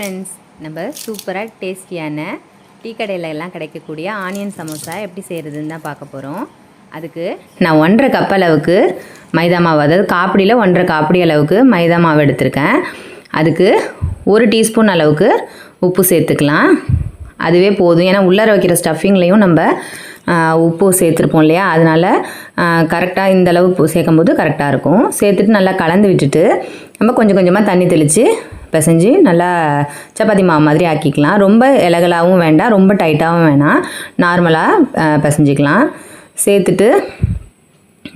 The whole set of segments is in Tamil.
ஃப்ரெண்ட்ஸ் நம்ம சூப்பராக டேஸ்டியான டீ கடையில் எல்லாம் கிடைக்கக்கூடிய ஆனியன் சமோசா எப்படி செய்கிறதுன்னு தான் பார்க்க போகிறோம் அதுக்கு நான் ஒன்றரை கப் அளவுக்கு மைதா மாவு அதாவது காப்பிடியில் ஒன்றரை காப்பிடி அளவுக்கு மைதா மாவு எடுத்திருக்கேன். அதுக்கு ஒரு டீஸ்பூன் அளவுக்கு உப்பு சேர்த்துக்கலாம். அதுவே போதும். ஏன்னா உள்ளார வைக்கிற ஸ்டஃபிங்லேயும் நம்ம உப்பு சேர்த்துருப்போம் இல்லையா? அதனால் கரெக்டாக இந்த அளவு சேர்க்கும் சேர்க்கும்போது கரெக்டாக இருக்கும். சேர்த்துட்டு நல்லா கலந்து விட்டுட்டு நம்ம கொஞ்சம் கொஞ்சமாக தண்ணி தெளித்து பிசைஞ்சு நல்லா சப்பாத்தி மாவு மாதிரி ஆக்கிக்கலாம். ரொம்ப இலகலாகவும் வேண்டாம் ரொம்ப டைட்டாகவும் வேணாம். நார்மலாக பிசைஞ்சிக்கலாம். சேர்த்துட்டு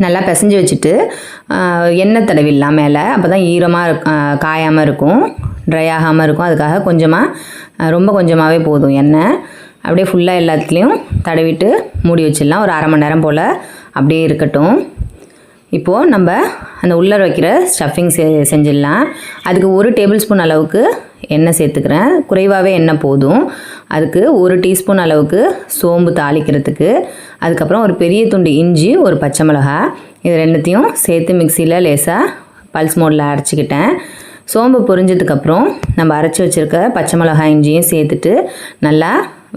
நல்லா பிசைஞ்சு வச்சுட்டு எண்ணெய் தடவிடலாம் மேலே. அப்போ தான் ஈரமாக காயாமல் இருக்கும் ட்ரை ஆகாமல் இருக்கும். அதுக்காக கொஞ்சமாக ரொம்ப கொஞ்சமாகவே போதும் எண்ணெய். அப்படியே ஃபுல்லாக எல்லாத்துலேயும் தடவிட்டு மூடி வச்சிடலாம். ஒரு அரை மணி நேரம் போல் அப்படியே இருக்கட்டும். இப்போது நம்ம அந்த உள்ளே வைக்கிற ஸ்டஃபிங் செ செஞ்சிடலாம். அதுக்கு ஒரு டேபிள் ஸ்பூன் அளவுக்கு எண்ணெய் சேர்த்துக்கிறேன். குறைவாகவே எண்ணெய் போதும். அதுக்கு ஒரு டீஸ்பூன் அளவுக்கு சோம்பு தாளிக்கிறதுக்கு. அதுக்கப்புறம் ஒரு பெரிய துண்டு இஞ்சி ஒரு பச்சை மிளகாய் இது ரெண்டுத்தையும் சேர்த்து மிக்சியில் லேசாக பல்ஸ் மோடில் அரைச்சிக்கிட்டேன். சோம்பு பொரிஞ்சதுக்கப்புறம் நம்ம அரைச்சி வச்சுருக்க பச்சை மிளகாய் இஞ்சியும் சேர்த்துட்டு நல்லா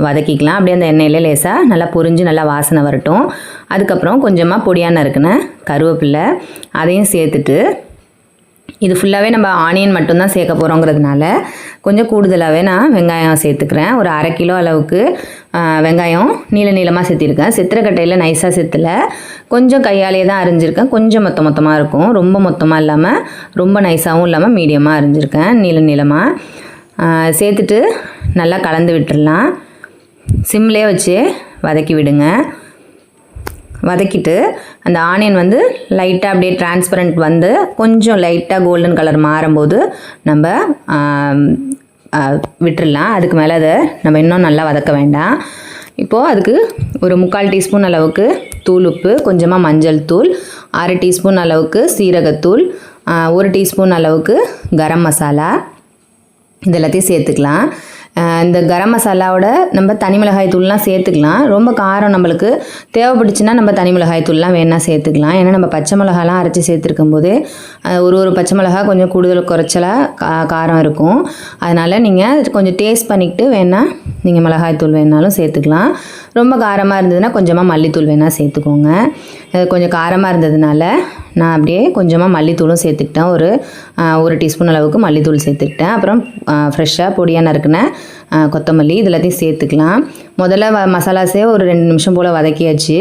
வதக்கிக்கலாம். அப்படியே அந்த எண்ணெயில் லேசாக நல்லா பொரிஞ்சு நல்லா வாசனை வரட்டும். அதுக்கப்புறம் கொஞ்சமாக பொடியாக நறுக்குன கருவேப்பில்லை அதையும் சேர்த்துட்டு இது ஃபுல்லாகவே நம்ம ஆனியன் மட்டும்தான் சேர்க்க போகிறோங்கிறதுனால கொஞ்சம் கூடுதலாகவே நான் வெங்காயம் சேர்த்துக்கிறேன். ஒரு அரை கிலோ அளவுக்கு வெங்காயம் நீள நீளமாக சேர்த்திருக்கேன் சித்திரக்கட்டையில் நைஸாக சேர்த்துல கொஞ்சம் கையாலேயே தான் அரிஞ்சிருக்கேன். கொஞ்சம் மொத்த மொத்தமாக இருக்கும். ரொம்ப மொத்தமாக இல்லாமல் ரொம்ப நைஸாகவும் இல்லாமல் மீடியமாக அரிஞ்சிருக்கேன். நீள நீளமாக சேர்த்துட்டு நல்லா கலந்து விட்டுடலாம் சிம்லேயே வச்சு வதக்கி விடுங்க. வதக்கிட்டு அந்த ஆனியன் வந்து லைட்டாக அப்படியே டிரான்ஸ்பரண்ட் வந்து கொஞ்சம் லைட்டாக கோல்டன் கலர் மாறும்போது நம்ம விட்டுடலாம் அதுக்கு மேலே அதை நம்ம இன்னும் நல்லா வதக்க வேண்டாம். இப்போது அதுக்கு ஒரு முக்கால் டீஸ்பூன் அளவுக்கு தூள் உப்பு கொஞ்சமாக மஞ்சள் தூள் அரை டீஸ்பூன் அளவுக்கு சீரகத்தூள் ஒரு டீஸ்பூன் அளவுக்கு கரம் மசாலா. இது எல்லாத்தையும் சேர்த்துக்கலாம். இந்த கரம் மசாலாவோட நம்ம தனி மிளகாய் தூள்லாம் சேர்த்துக்கலாம். ரொம்ப காரம் நம்மளுக்கு தேவைப்பட்டுச்சுன்னா நம்ம தனி மிளகாய் தூள்லாம் வேணால் சேர்த்துக்கலாம். ஏன்னா நம்ம பச்சை மிளகாலாம் அரைச்சி சேர்த்துருக்கும் போது ஒரு ஒரு பச்சை மிளகா கொஞ்சம் கூடுதல் குறைச்சலாக கா காரம் இருக்கும். அதனால் நீங்கள் கொஞ்சம் டேஸ்ட் பண்ணிக்கிட்டு வேணால் நீங்கள் மிளகாய் தூள் வேணாலும் சேர்த்துக்கலாம். ரொம்ப காரமாக இருந்ததுன்னா கொஞ்சமாக மல்லித்தூள் வேணால் சேர்த்துக்கோங்க. கொஞ்சம் காரமாக இருந்ததுனால நான் அப்படியே கொஞ்சமாக மல்லித்தூளும் சேர்த்துக்கிட்டேன். ஒரு ஒரு டீஸ்பூன் அளவுக்கு மல்லித்தூள் சேர்த்துக்கிட்டேன். அப்புறம் ஃப்ரெஷ்ஷாக பொடியாக நறுக்கின கொத்தமல்லி இது எல்லாத்தையும் சேர்த்துக்கலாம். முதல்ல வ மசாலாஸே ஒரு ரெண்டு நிமிஷம் போல் வதக்கியாச்சு.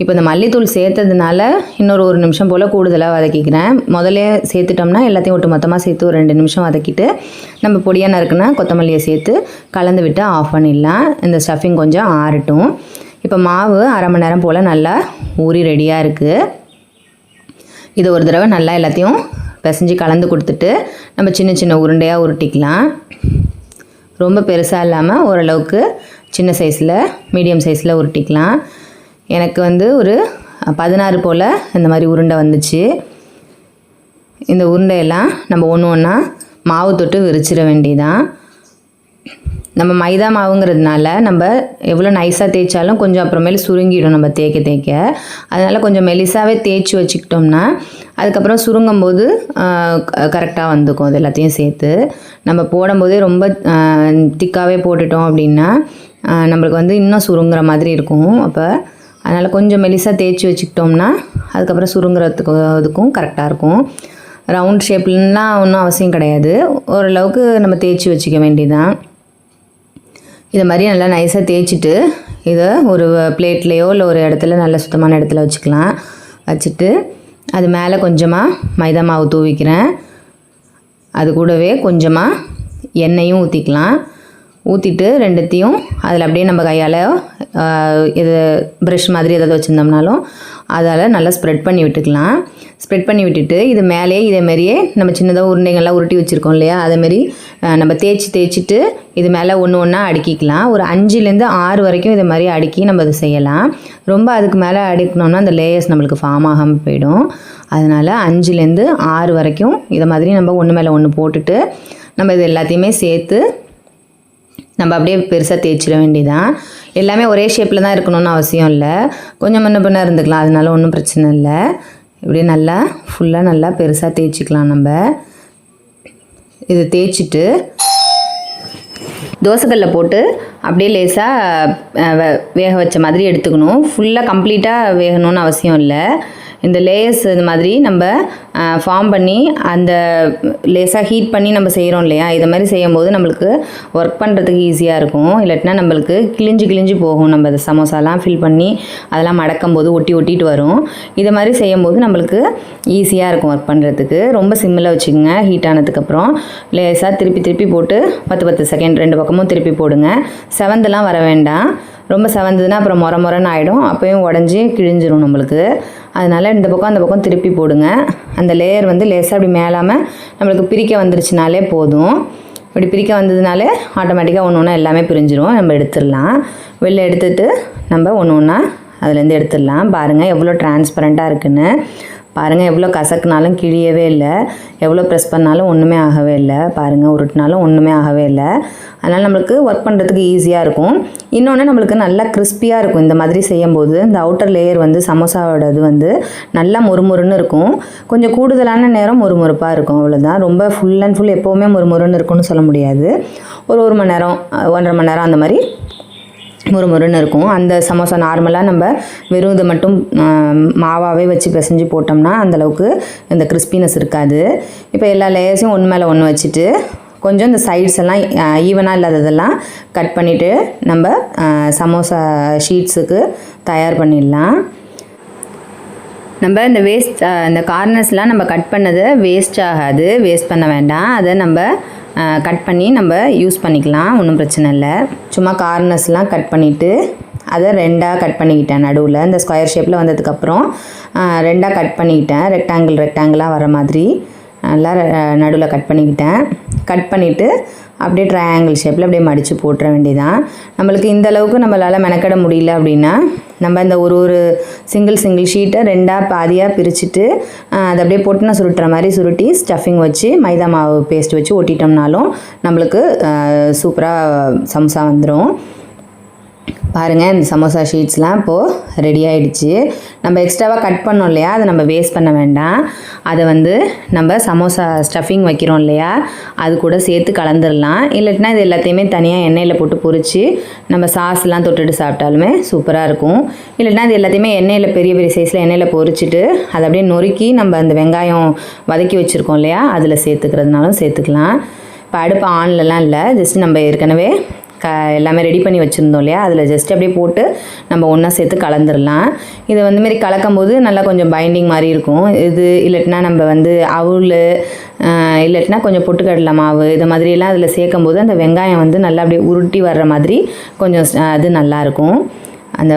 இப்போ இந்த மல்லித்தூள் சேர்த்ததுனால இன்னொரு ஒரு நிமிஷம் போல் கூடுதலாக வதக்கிக்கிறேன். முதல்ல சேர்த்துட்டோம்னா எல்லாத்தையும் ஒட்டு மொத்தமாக சேர்த்து ஒரு ரெண்டு நிமிஷம் வதக்கிட்டு நம்ம பொடியாக நறுக்கின கொத்தமல்லியை சேர்த்து கலந்து விட்டு ஆஃப் பண்ணிடலாம். இந்த ஸ்டஃபிங் கொஞ்சம் ஆறட்டும். இப்போ மாவு அரை மணி நேரம் போல் நல்லா ஊறி ரெடியாக இருக்குது இதை ஒரு தடவை நல்லா எல்லாத்தையும் பிசைஞ்சு கலந்து கொடுத்துட்டு நம்ம சின்ன சின்ன உருண்டையாக உருட்டிக்கலாம். ரொம்ப பெருசாக இல்லாமல் ஓரளவுக்கு சின்ன சைஸில் மீடியம் சைஸில் உருட்டிக்கலாம். எனக்கு வந்து ஒரு பதினாறு போல் இந்த மாதிரி உருண்டை வந்துச்சு. இந்த உருண்டையெல்லாம் நம்ம ஒன்று ஒன்றா மாவு தொட்டு விரிச்சிட வேண்டியதான் நம்ம மைதா மாவுங்கிறதுனால நம்ம எவ்வளோ நைஸாக தேய்ச்சாலும் கொஞ்சம் அப்புறமேல சுருங்கிடும் நம்ம தேய்க்க தேய்க்க. அதனால் கொஞ்சம் மெலிசாகவே தேய்ச்சி வச்சுக்கிட்டோம்னா அதுக்கப்புறம் சுருங்கும் போது கரெக்டாக வந்துக்கும் அது எல்லாத்தையும் சேர்த்து. நம்ம போடும்போதே ரொம்ப திக்காகவே போட்டுட்டோம் அப்படின்னா நம்மளுக்கு வந்து இன்னும் சுருங்குற மாதிரி இருக்கும். அப்போ அதனால் கொஞ்சம் மெலிசாக தேய்ச்சி வச்சுக்கிட்டோம்னா அதுக்கப்புறம் சுருங்குறதுக்கு அதுக்கும் கரெக்டாக இருக்கும். ரவுண்ட் ஷேப்லாம் ஒன்றும் அவசியம் கிடையாது. ஓரளவுக்கு நம்ம தேய்ச்சி வச்சுக்க வேண்டியதான் இதை மாதிரி நல்லா நைஸாக தேய்ச்சிட்டு இதை ஒரு பிளேட்லேயோ இல்லை ஒரு இடத்துல நல்ல சுத்தமான இடத்துல வச்சுக்கலாம். வச்சுட்டு அது மேலே கொஞ்சமாக மைதா மாவு தூவிக்கிறேன். அது கூடவே கொஞ்சமாக எண்ணெயும் ஊற்றிக்கலாம் ஊற்றிட்டு ரெண்டுத்தையும் அதில் அப்படியே நம்ம கையால் இது ப்ரஷ் மாதிரி ஏதாவது வச்சுருந்தோம்னாலும் அதால் நல்லா ஸ்ப்ரெட் பண்ணி விட்டுக்கலாம். ஸ்ப்ரெட் பண்ணி விட்டுட்டு இது மேலேயே இதே மாதிரியே நம்ம சின்னதாக உருண்டைகள்லாம் உருட்டி வச்சுருக்கோம் இல்லையா? அதேமாரி நம்ம தேய்ச்சி தேய்ச்சிட்டு இது மேலே ஒன்று ஒன்றா அடுக்கிக்கலாம். ஒரு அஞ்சுலேருந்து ஆறு வரைக்கும் இது மாதிரி அடுக்கி நம்ம இது செய்யலாம். ரொம்ப அதுக்கு மேலே அடுக்கணும்னா அந்த லேயர்ஸ் நம்மளுக்கு ஃபார்ம் ஆகாமல் போயிடும். அதனால் அஞ்சுலேருந்து ஆறு வரைக்கும் இதை மாதிரி நம்ம ஒன்று மேலே ஒன்று போட்டுட்டு நம்ம இது எல்லாத்தையுமே சேர்த்து நம்ம அப்படியே பெருசாக தேய்ச்சிட வேண்டியதான் எல்லாமே ஒரே ஷேப்பில் தான் இருக்கணும்னு அவசியம் இல்லை. கொஞ்சம் முன்ன பின்ன இருந்துக்கலாம் அதனால ஒன்றும் பிரச்சனை இல்லை. இப்படியே நல்லா ஃபுல்லாக நல்லா பெருசாக தேய்ச்சிக்கலாம் நம்ம. இது தேய்ச்சிட்டு தோசைக்கல்ல போட்டு அப்படியே லேசாக வேக வச்ச மாதிரி எடுத்துக்கணும். ஃபுல்லாக கம்ப்ளீட்டாக வேகணும்னு அவசியம் இல்லை. இந்த லேயர்ஸ் இது மாதிரி நம்ம ஃபார்ம் பண்ணி அந்த லேசாக ஹீட் பண்ணி நம்ம செய்கிறோம் இல்லையா? இதை மாதிரி செய்யும்போது நம்மளுக்கு ஒர்க் பண்ணுறதுக்கு ஈஸியாக இருக்கும். இல்லாட்டினா நம்மளுக்கு கிழிஞ்சு கிழிஞ்சு போகும். நம்ம இந்த சமோசாலாம் ஃபில் பண்ணி அதெல்லாம் மடக்கும் போது ஒட்டி ஒட்டிட்டு வரும். இதை மாதிரி செய்யும்போது நம்மளுக்கு ஈஸியாக இருக்கும் ஒர்க் பண்ணுறதுக்கு ரொம்ப சிம்மில் வச்சுக்கோங்க. ஹீட் ஆனதுக்கப்புறம் லேசாக திருப்பி திருப்பி போட்டு பத்து பத்து செகண்ட் ரெண்டு பக்கமும் திருப்பி போடுங்க. செவந்தெல்லாம் வர வேண்டாம். ரொம்ப செவந்ததுன்னா அப்புறம் முற முறன்னு ஆகிடும் அப்போயும் உடஞ்சி கிழிஞ்சிரும் நம்மளுக்கு. அதனால் இந்த பக்கம் அந்த பக்கம் திருப்பி போடுங்க. அந்த லேயர் வந்து லேசாக அப்படி மேலாமல் நம்மளுக்கு பிரிக்க வந்துருச்சுனாலே போதும். இப்படி பிரிக்க வந்ததுனாலே ஆட்டோமேட்டிக்காக ஒன்று ஒன்றா எல்லாமே பிரிஞ்சிரும். நம்ம எடுத்துடலாம். வெளில எடுத்துட்டு நம்ம ஒன்று ஒன்றா அதுலேருந்து எடுத்துடலாம். பாருங்கள் எவ்வளோ டிரான்ஸ்பரண்ட்டாக இருக்குன்னு. பாருங்கள் எவ்வளோ கசக்குனாலும் கிழியவே இல்லை. எவ்வளோ ப்ரெஸ் பண்ணாலும் ஒன்றுமே ஆகவே இல்லை. பாருங்கள் உருட்டினாலும் ஒன்றுமே ஆகவே இல்லை. அதனால் நம்மளுக்கு ஒர்க் பண்ணுறதுக்கு ஈஸியாக இருக்கும். இன்னொன்று நம்மளுக்கு நல்லா கிறிஸ்பியாக இருக்கும். இந்த மாதிரி செய்யும்போது இந்த அவுட்டர் லேயர் வந்து சமோசாவோட இது வந்து நல்லா மொறுமொறுன்னு இருக்கும். கொஞ்சம் கூடுதலான நேரம் மொறுமொறுப்பாக இருக்கும். அவ்வளோதான் ரொம்ப ஃபுல் அண்ட் ஃபுல் எப்போவுமே முறுமுறுன்னு இருக்கும்னு சொல்ல முடியாது. ஒரு ஒரு மணி நேரம் ஒன்றரை மணி நேரம் அந்த மாதிரி முறுமுறுன்னு இருக்கும். அந்த சமோசா நார்மலாக நம்ம வெறும் இதை மட்டும் மாவாகவே வச்சு பிசைஞ்சு போட்டோம்னா அந்தளவுக்கு இந்த கிறிஸ்பினஸ் இருக்காது. இப்போ எல்லா லேயர்ஸையும் ஒன்று மேலே ஒன்று வச்சுட்டு கொஞ்சம் இந்த சைட்ஸ் எல்லாம் ஈவனாக இல்லாததெல்லாம் கட் பண்ணிவிட்டு நம்ம சமோசா ஷீட்ஸுக்கு தயார் பண்ணிடலாம். நம்ம இந்த வேஸ்ட் இந்த கார்னர்ஸ்லாம் நம்ம கட் பண்ணது வேஸ்ட் ஆகாது. வேஸ்ட் பண்ண வேண்டாம். அதை நம்ம கட் பண்ணி நம்ம யூஸ் பண்ணிக்கலாம் ஒன்றும் பிரச்சனை இல்லை. சும்மா கார்னர்ஸ்லாம் கட் பண்ணிவிட்டு அதை ரெண்டாக கட் பண்ணிக்கிட்டேன் நடுவில். இந்த ஸ்கொயர் ஷேப்பில் வந்ததுக்கப்புறம் ரெண்டாக கட் பண்ணிக்கிட்டேன். ரெக்டாங்கிள் ரெக்டாங்கிளாக வர மாதிரி நல்லா நடுவில் கட் பண்ணிக்கிட்டேன். கட் பண்ணிவிட்டு அப்படியே ட்ரையாங்கிள் ஷேப்பில் அப்படியே மடித்து போட்டுற வேண்டியதான் நம்மளுக்கு இந்த அளவுக்கு நம்மளால் மெனக்கட முடியல அப்படின்னா நம்ம இந்த ஒரு ஒரு சிங்கிள் சிங்கிள் ஷீட்டை ரெண்டாக பாதியாக பிரிச்சுட்டு அதை அப்படியே பொட்டின சுருட்டுற மாதிரி சுருட்டி ஸ்டஃபிங் வச்சு மைதா மாவு பேஸ்ட் வச்சு ஒட்டிட்டோம்னாலும் நம்மளுக்கு சூப்பராக சம்சா வந்துடும் பாருங்கள் இந்த சமோசா ஷீட்ஸ்லாம் இப்போது ரெடி ஆகிடுச்சு நம்ம எக்ஸ்ட்ராவாக கட் பண்ணோம் இல்லையா? அதை நம்ம வேஸ்ட் பண்ண வேண்டாம். அதை வந்து நம்ம சமோசா ஸ்டஃபிங் வைக்கிறோம் இல்லையா? அது கூட சேர்த்து கலந்துடலாம் இல்லாட்டினா இது எல்லாத்தையுமே தனியாக எண்ணெயில் போட்டு பொறிச்சு நம்ம சாஸ்லாம் தொட்டுட்டு சாப்பிட்டாலுமே சூப்பராக இருக்கும். இல்லைன்னா இது எல்லாத்தையுமே எண்ணெயில் பெரிய பெரிய சைஸில் எண்ணெயில் பொரிச்சிட்டு அதை அப்படியே நொறுக்கி நம்ம அந்த வெங்காயம் வதக்கி வச்சுருக்கோம் இல்லையா? அதில் சேர்த்துக்கிறதுனாலும் சேர்த்துக்கலாம். இப்போ அடுப்பு ஆன்லலாம் இல்லை. ஜஸ்ட் நம்ம ஏற்கனவே க எல்லாமே ரெடி பண்ணி வச்சுருந்தோம் இல்லையா? அதில் ஜஸ்ட் அப்படியே போட்டு நம்ம ஒன்றா சேர்த்து கலந்துடலாம் இதை வந்து மாரி கலக்கும் போது நல்லா கொஞ்சம் பைண்டிங் மாதிரி இருக்கும். இது இல்லட்டினா நம்ம வந்து அவுள் இல்லட்டினா கொஞ்சம் பொட்டுக்கடலை மாவு இது மாதிரியெல்லாம் அதில் சேர்க்கும் போது அந்த வெங்காயம் வந்து நல்லா அப்படியே உருட்டி வர்ற மாதிரி கொஞ்சம் அது நல்லாயிருக்கும் அந்த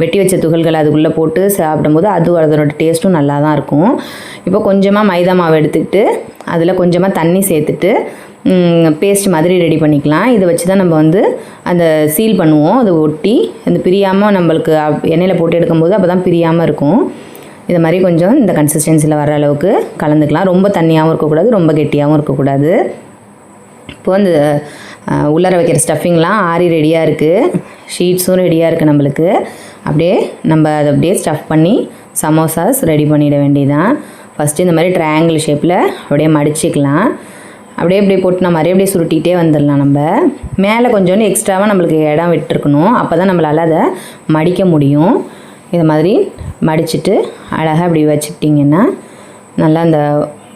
வெட்டி வச்ச துகள்களை அதுக்குள்ளே போட்டு சாப்பிடும்போது அது அதோட டேஸ்ட்டும் நல்லா தான் இருக்கும். இப்போ கொஞ்சமாக மைதா மாவு எடுத்துக்கிட்டு அதில் கொஞ்சமாக தண்ணி சேர்த்துட்டு பேஸ்ட் மாதிரி ரெடி பண்ணிக்கலாம். இதை வச்சு தான் நம்ம வந்து அந்த சீல் பண்ணுவோம். அதை ஒட்டி அந்த பிரியாமல் நம்மளுக்கு எண்ணெயில் போட்டு எடுக்கும்போது அப்போ தான் பிரியாமல் இருக்கும். இதை மாதிரி கொஞ்சம் இந்த கன்சிஸ்டன்சியில் வர அளவுக்கு கலந்துக்கலாம். ரொம்ப தண்ணியாகவும் இருக்கக்கூடாது ரொம்ப கெட்டியாகவும் இருக்கக்கூடாது. இப்போது அந்த உள்ளர வைக்கிற ஸ்டஃபிங்லாம் ஆறி ரெடியாக இருக்குது ஷீட்ஸும் ரெடியாக இருக்குது நம்மளுக்கு. அப்படியே நம்ம அதை அப்படியே ஸ்டஃப் பண்ணி சமோசாஸ் ரெடி பண்ணிட வேண்டியதான் ஃபஸ்ட்டு இந்த மாதிரி ட்ரையாங்கிள் ஷேப்பில் அப்படியே மடிச்சிக்கலாம். அப்படியே அப்படியே போட்டு நம்ம அப்படியே சுருட்டிகிட்டே வந்துடலாம் நம்ம. மேலே கொஞ்சோண்டு எக்ஸ்ட்ராவாக நம்மளுக்கு இடம் விட்டுருக்கணும். அப்போ தான் நம்மளால் அதை மடிக்க முடியும். இது மாதிரி மடிச்சுட்டு அழகாக அப்படி வச்சுக்கிட்டிங்கன்னா நல்லா அந்த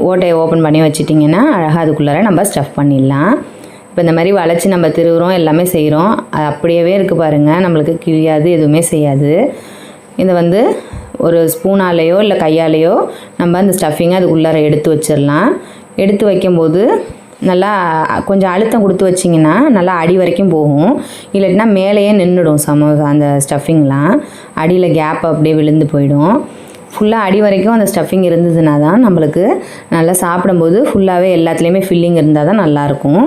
ஓட்டையை ஓப்பன் பண்ணி வச்சுட்டிங்கன்னா அழகாக அதுக்குள்ளார நம்ம ஸ்டஃப் பண்ணிடலாம். இப்போ இந்த மாதிரி வளைச்சி நம்ம திருவுறோம் எல்லாமே செய்கிறோம் அது அப்படியே இருக்குது பாருங்கள் நம்மளுக்கு கிழியாது எதுவுமே செய்யாது. இதை வந்து ஒரு ஸ்பூனாலேயோ இல்லை கையாலேயோ நம்ம அந்த ஸ்டஃபிங்கை அதுக்குள்ளார எடுத்து வச்சிடலாம். எடுத்து வைக்கும்போது நல்லா கொஞ்சம் அழுத்தம் கொடுத்து வச்சிங்கன்னா நல்லா அடி வரைக்கும் போகும். இல்லாட்டினா மேலேயே நின்றுடும் சமோசா அந்த ஸ்டஃபிங்லாம். அடியில் கேப் அப்படியே விழுந்து போயிடும். ஃபுல்லாக அடி வரைக்கும் அந்த ஸ்டஃபிங் இருந்ததுன்னா தான் நம்மளுக்கு நல்லா சாப்பிடும்போது ஃபுல்லாகவே எல்லாத்துலேயுமே ஃபில்லிங் இருந்தால் தான் நல்லாயிருக்கும்.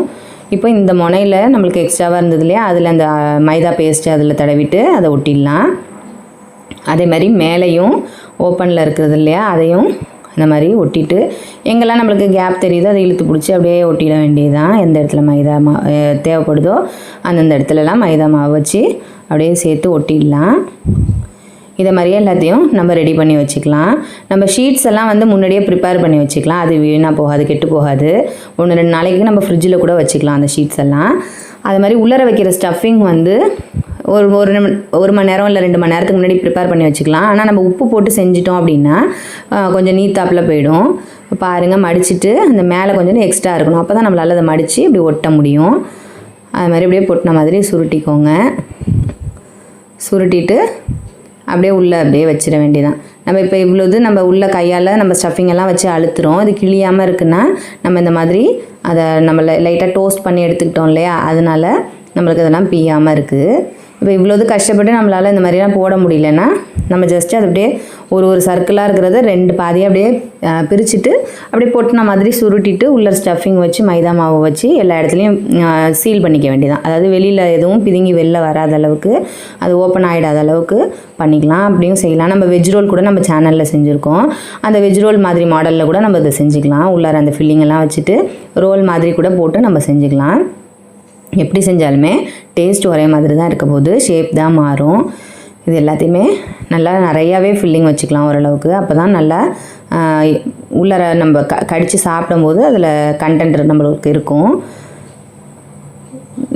இப்போ இந்த முனையில் நம்மளுக்கு எக்ஸ்ட்ராவாக இருந்தது இல்லையா? அதில் அந்த மைதா பேஸ்ட்டு அதில் தடவிட்டு அதை ஒட்டிடலாம். அதே மாதிரி மேலேயும் ஓப்பனில் இருக்கிறது இல்லையா? அதையும் இந்த மாதிரி ஒட்டிட்டு எங்கெல்லாம் நம்மளுக்கு கேப் தெரியுதோ அதை இழுத்து பிடிச்சி அப்படியே ஒட்டிட வேண்டியது தான் எந்த இடத்துல மைதா மா தேவைப்படுதோ அந்தந்த இடத்துலலாம் மைதா மாவு வச்சு அப்படியே சேர்த்து ஒட்டிடலாம். இதை மாதிரியே எல்லாத்தையும் நம்ம ரெடி பண்ணி வச்சுக்கலாம். நம்ம ஷீட்ஸ் எல்லாம் வந்து முன்னாடியே ப்ரிப்பேர் பண்ணி வச்சுக்கலாம். அது வீணாக போகாது கெட்டு போகாது. ஒன்று ரெண்டு நாளைக்கு நம்ம ஃப்ரிட்ஜில் கூட வச்சுக்கலாம் அந்த ஷீட்ஸ் எல்லாம். அது மாதிரி உள்ளர வைக்கிற ஸ்டஃபிங் வந்து ஒரு ஒரு ஒரு மணி நேரம் இல்லை ரெண்டு மணி நேரத்துக்கு முன்னாடி ப்ரிப்பேர் பண்ணி வச்சுக்கலாம். ஆனால் நம்ம உப்பு போட்டு செஞ்சிட்டோம் அப்படின்னா கொஞ்சம் நீத்தாப்பில் போயிடும். பாருங்கள் மடிச்சுட்டு அந்த மேலே கொஞ்சம் எக்ஸ்ட்ரா இருக்கணும். அப்போ தான் நம்மளால் அதை மடித்து இப்படி ஒட்ட முடியும். அது மாதிரி அப்படியே பொட்டின மாதிரி சுருட்டிக்கோங்க. சுருட்டிட்டு அப்படியே உள்ளே அப்படியே வச்சிட வேண்டியதான் நம்ம இப்போ இவ்வளோது நம்ம உள்ள கையால் நம்ம ஸ்டஃபிங் எல்லாம் வச்சு அழுத்துறோம். அது கிழியாமல் இருக்குன்னா நம்ம இந்த மாதிரி அதை நம்ம லைட்டாக டோஸ்ட் பண்ணி எடுத்துக்கிட்டோம் இல்லையா? அதனால நம்மளுக்கு அதெல்லாம் பிய்யாமல் இருக்குது. இப்போ இவ்வளோது கஷ்டப்பட்டு நம்மளால் இந்த மாதிரிலாம் போட முடியலன்னா நம்ம ஜஸ்ட்டு அது அப்படியே ஒரு ஒரு சர்க்கிளாக இருக்கிறத ரெண்டு பாதியாக அப்படியே பிரிச்சுட்டு அப்படியே பொட்டின மாதிரி சுருட்டிட்டு உள்ள ஸ்டஃபிங் வச்சு மைதா மாவு வச்சு எல்லா இடத்துலையும் சீல் பண்ணிக்க வேண்டியதான் அதாவது வெளியில் எதுவும் பிதுங்கி வெளில வராத அளவுக்கு அது ஓப்பன் ஆகிடாத அளவுக்கு பண்ணிக்கலாம். அப்படியும் செய்யலாம். நம்ம வெஜ் ரோல் கூட நம்ம சேனலில் செஞ்சுருக்கோம். அந்த வெஜ் ரோல் மாதிரி மாடலில் கூட நம்ம இதை செஞ்சுக்கலாம். உள்ளார அந்த ஃபில்லிங்கெல்லாம் வச்சுட்டு ரோல் மாதிரி கூட போட்டு நம்ம செஞ்சுக்கலாம். எப்படி செஞ்சாலுமே டேஸ்ட் ஒரே மாதிரி தான் இருக்க போது ஷேப் தான் மாறும். இது எல்லாத்தையுமே நல்லா நிறையாவே ஃபில்லிங் வச்சுக்கலாம் ஓரளவுக்கு. அப்போ தான் நல்லா உள்ளார நம்ம க கடித்து சாப்பிடும்போது அதில் கண்டென்ட் நம்மளுக்கு இருக்கும்.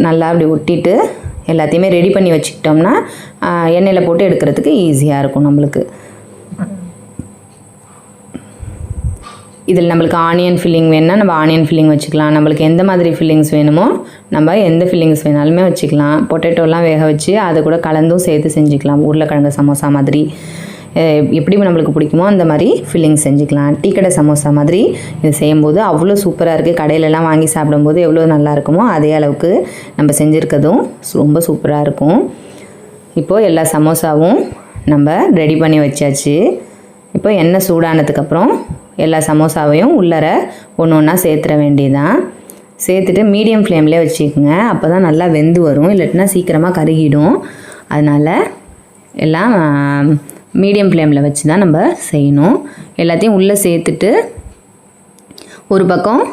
நல்லா அப்படி ஒட்டிட்டு எல்லாத்தையுமே ரெடி பண்ணி வச்சுக்கிட்டோம்னா எண்ணெயில் போட்டு எடுக்கிறதுக்கு ஈஸியாக இருக்கும் நம்மளுக்கு. இதில் நம்மளுக்கு ஆனியன் ஃபில்லிங் வேணும்னா நம்ம ஆனியன் ஃபில்லிங் வச்சுக்கலாம். நம்மளுக்கு எந்த மாதிரி ஃபில்லிங்ஸ் வேணுமோ நம்ம எந்த ஃபில்லிங்ஸ் வேணாலுமே வச்சுக்கலாம். பொட்டேட்டோலாம் வேக வச்சு அதை கூட கலந்தும் சேர்த்து செஞ்சுக்கலாம். உருளைக்கிழங்கு சமோசா மாதிரி. எப்படி நம்மளுக்கு பிடிக்குமோ அந்த மாதிரி ஃபில்லிங் செஞ்சுக்கலாம். டீ கடை சமோசா மாதிரி இது செய்யும்போது அவ்வளோ சூப்பராக இருக்குது கடையிலலாம் வாங்கி சாப்பிடும்போது எவ்வளோ நல்லா இருக்குமோ அதே அளவுக்கு நம்ம செஞ்சுருக்கதும் ரொம்ப சூப்பராக இருக்கும். இப்போது எல்லா சமோசாவும் நம்ம ரெடி பண்ணி வச்சாச்சு. இப்போ எண்ணெய் சூடானதுக்கப்புறம் எல்லா சமோசாவையும் உள்ளர ஒன்று ஒன்றா சேர்த்துற வேண்டியதான் சேர்த்துட்டு மீடியம் ஃப்ளேம்லேயே வச்சுக்கோங்க. அப்போ தான் நல்லா வெந்து வரும். இல்லாட்டினா சீக்கிரமாக கருகிடும். அதனால் எல்லாம் மீடியம் ஃப்ளேமில் வச்சு தான் நம்ம செய்யணும். எல்லாத்தையும் உள்ளே சேர்த்துட்டு ஒரு பக்கம்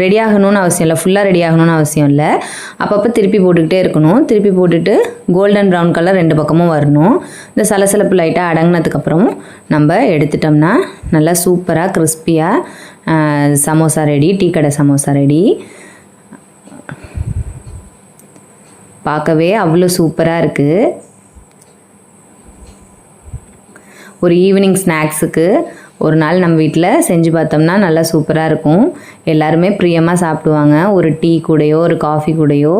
ரெடி ஆகணும்னு அவசியம் இல்லை. ஃபுல்லாக ரெடி ஆகணும்னு அவசியம் இல்லை. அப்பப்போ திருப்பி போட்டுக்கிட்டே இருக்கணும். திருப்பி போட்டுட்டு கோல்டன் ப்ரௌன் கலர் ரெண்டு பக்கமும் வரணும். இந்த சலசலப்பு லைட்டாக அடங்கினதுக்கப்புறம் நம்ம எடுத்துட்டோம்னா நல்லா சூப்பராக கிறிஸ்பியாக சமோசா ரெடி டீ கடை சமோசா ரெடி பார்க்கவே அவ்வளோ சூப்பராக இருக்குது ஒரு ஈவினிங் ஸ்நாக்ஸுக்கு ஒரு நாள் நம்ம வீட்டில் செஞ்சு பார்த்தோம்னா நல்லா சூப்பராக இருக்கும். எல்லாருமே பிரியமாக சாப்பிடுவாங்க. ஒரு டீ கூடையோ ஒரு காஃபி கூடையோ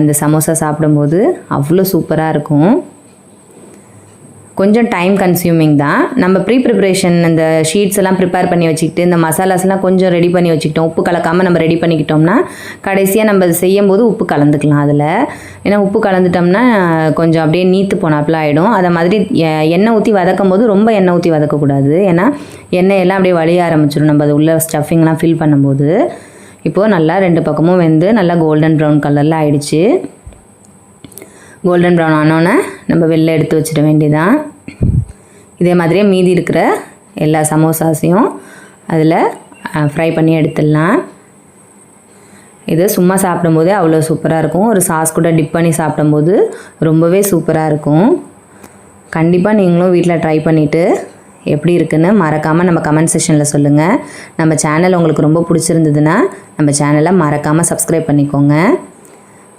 இந்த சமோசா சாப்பிடும்போது அவ்வளோ சூப்பராக இருக்கும். கொஞ்சம் டைம் கன்சியூமிங் தான். நம்ம ப்ரீ ப்ரிப்பரேஷன் இந்த ஷீட்ஸ் எல்லாம் ப்ரிப்பேர் பண்ணி வச்சுக்கிட்டு இந்த மசாலாஸ்லாம் கொஞ்சம் ரெடி பண்ணி வச்சுக்கிட்டோம். உப்பு கலக்காமல் நம்ம ரெடி பண்ணிக்கிட்டோம்னா கடைசியாக நம்ம செய்யும் செய்யும்போது உப்பு கலந்துக்கலாம் அதில். ஏன்னா உப்பு கலந்துட்டோம்னா கொஞ்சம் அப்படியே நீத்து போனாப்பில் ஆகிடும் அதை மாதிரி எண்ணெய் ஊற்றி வதக்கும் போது ரொம்ப எண்ணெய் ஊற்றி வதக்கக்கூடாது. ஏன்னா எண்ணெய் எல்லாம் அப்படியே வழிய ஆரம்பிச்சிடும் நம்ம அது உள்ள ஸ்டஃபிங்லாம் ஃபில் பண்ணும்போது. இப்போது நல்லா ரெண்டு பக்கமும் வெந்து நல்லா கோல்டன் ப்ரௌன் கலரில் ஆயிடுச்சு. கோல்டன் ப்ரௌன் ஆனோன்னே நம்ம வெளில எடுத்து வச்சிட வேண்டியதான் இதே மாதிரியே மீதி இருக்கிற எல்லா சமோசாஸையும் அதில் ஃப்ரை பண்ணி எடுத்துடலாம். இது சும்மா சாப்பிடும்போதே அவ்வளோ சூப்பராக இருக்கும். ஒரு சாஸ் கூட டிப் பண்ணி சாப்பிடும்போது ரொம்பவே சூப்பராக இருக்கும். கண்டிப்பாக நீங்களும் வீட்டில் ட்ரை பண்ணிவிட்டு எப்படி இருக்குன்னு மறக்காமல் நம்ம கமெண்ட் செஷனில் சொல்லுங்கள் நம்ம சேனல் உங்களுக்கு ரொம்ப பிடிச்சிருந்ததுன்னா நம்ம சேனலை மறக்காமல் சப்ஸ்கிரைப் பண்ணிக்கோங்க.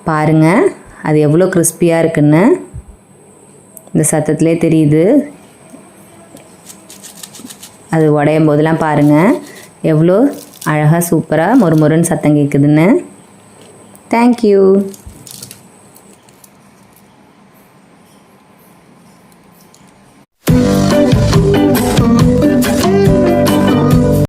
பாருங்கள் அது எவ்வளோ கிறிஸ்பியாக இருக்குன்னு. இந்த சத்தத்துலேயே தெரியுது. அது உடையும் போதெல்லாம் பாருங்கள் எவ்வளோ அழகாக சூப்பராக மொறு மொறுன்னு சத்தம் கேட்குதுன்னு தேங்க்யூ